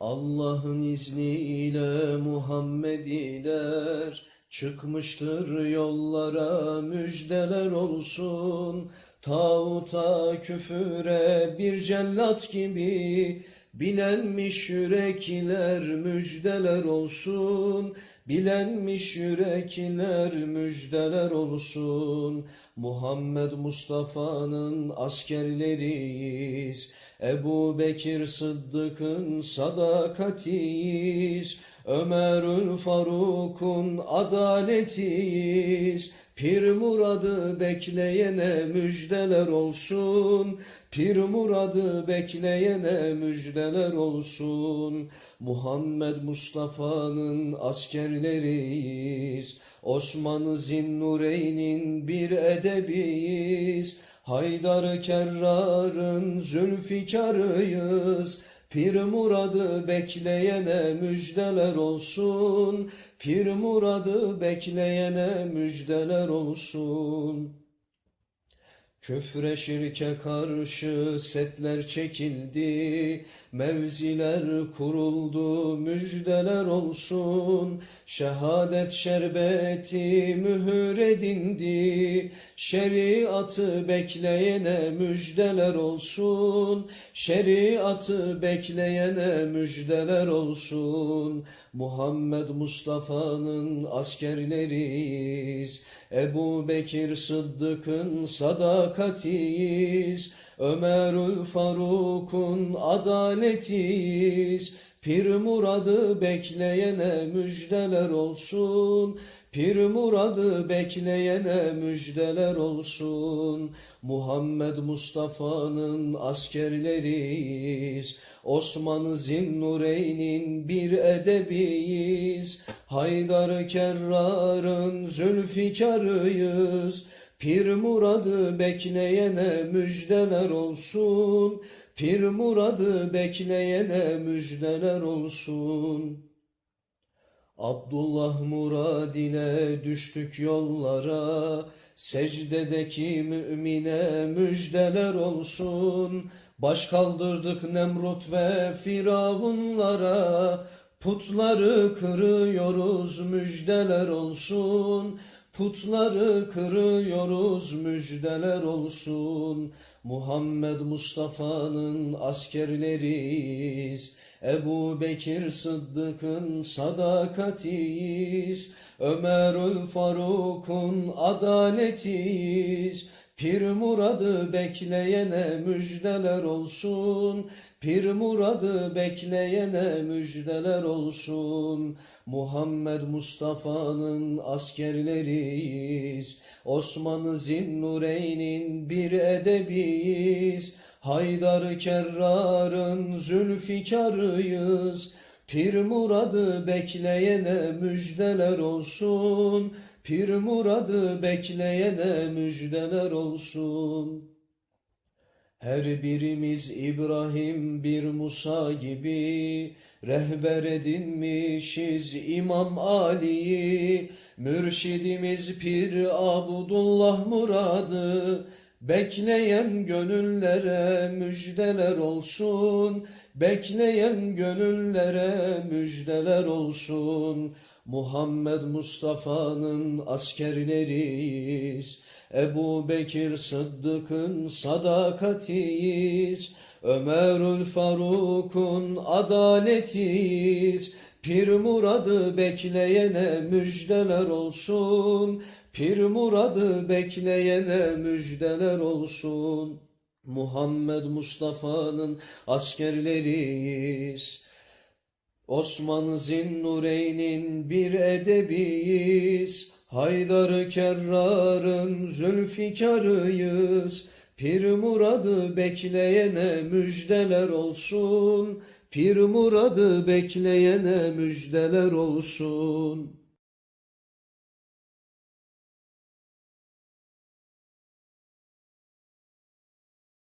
Allah'ın izniyle Muhammediler çıkmıştır yollara müjdeler olsun. Tağuta küfüre bir cellat gibi bilenmiş yürekler müjdeler olsun. Bilenmiş yürekler müjdeler olsun. Muhammed Mustafa'nın askerleriyiz. Ebu Bekir Sıddık'ın sadakatiyiz. Ömerül Faruk'un adaletiyiz. Pir muradı bekleyene müjdeler olsun. Pir muradı bekleyene müjdeler olsun. Muhammed Mustafa'nın askerleriyiz. Osman Zinnureyn'in bir edebiyiz. Haydar Kerrar'ın zülfikarıyız. Pir muradı bekleyene müjdeler olsun. Pir muradı bekleyene müjdeler olsun. Küfre şirke karşı setler çekildi, mevziler kuruldu, müjdeler olsun. Şehadet şerbeti mühür edindi, şeriatı bekleyene müjdeler olsun. Şeriatı bekleyene müjdeler olsun. Muhammed Mustafa'nın askerleriyiz. Ebu Bekir Sıddık'ın sadakatiyiz. Ömerül Faruk'un adaletiyiz. Pir muradı bekleyene müjdeler olsun. Pir muradı bekleyene müjdeler olsun. Muhammed Mustafa'nın askerleriyiz. Osman Zinnureyn'in bir edebiyiz. Haydar Kerrar'ın zülfikarıyız. Pir muradı bekleyene müjdeler olsun. Pir muradı bekleyene müjdeler olsun. Abdullah Murad ile düştük yollara, secdedeki mümine müjdeler olsun. Baş kaldırdık Nemrut ve Firavunlara, putları kırıyoruz müjdeler olsun. Putları kırıyoruz müjdeler olsun. Muhammed Mustafa'nın askerleriyiz. Ebu Bekir Sıddık'ın sadakatiyiz. Ömerül Faruk'un adaletiyiz. Pir muradı bekleyene müjdeler olsun. Pir muradı bekleyene müjdeler olsun. Muhammed Mustafa'nın askerleriyiz. Osman Zinnureyn'in bir edebiyiz. Haydar Kerrar'ın zülfikarıyız. Pir muradı bekleyene müjdeler olsun. Pir muradı bekleyene müjdeler olsun. Her birimiz İbrahim bir Musa gibi rehber edinmişiz İmam Ali'yi. Mürşidimiz Pir Abdullah Muradı Bekleyen gönüllere müjdeler olsun. Bekleyen gönüllere müjdeler olsun. Muhammed Mustafa'nın askerleriyiz. Ebu Bekir Sıddık'ın sadakatiyiz. Ömerül Faruk'un adaletiyiz. Pir muradı bekleyene müjdeler olsun. Pir muradı bekleyene müjdeler olsun. Muhammed Mustafa'nın askerleriyiz. Osman Zinnureyn'in bir edebiyiz. Haydar Kerrar'ın zülfikarıyız. Pir muradı bekleyene müjdeler olsun. Pir muradı bekleyene müjdeler olsun.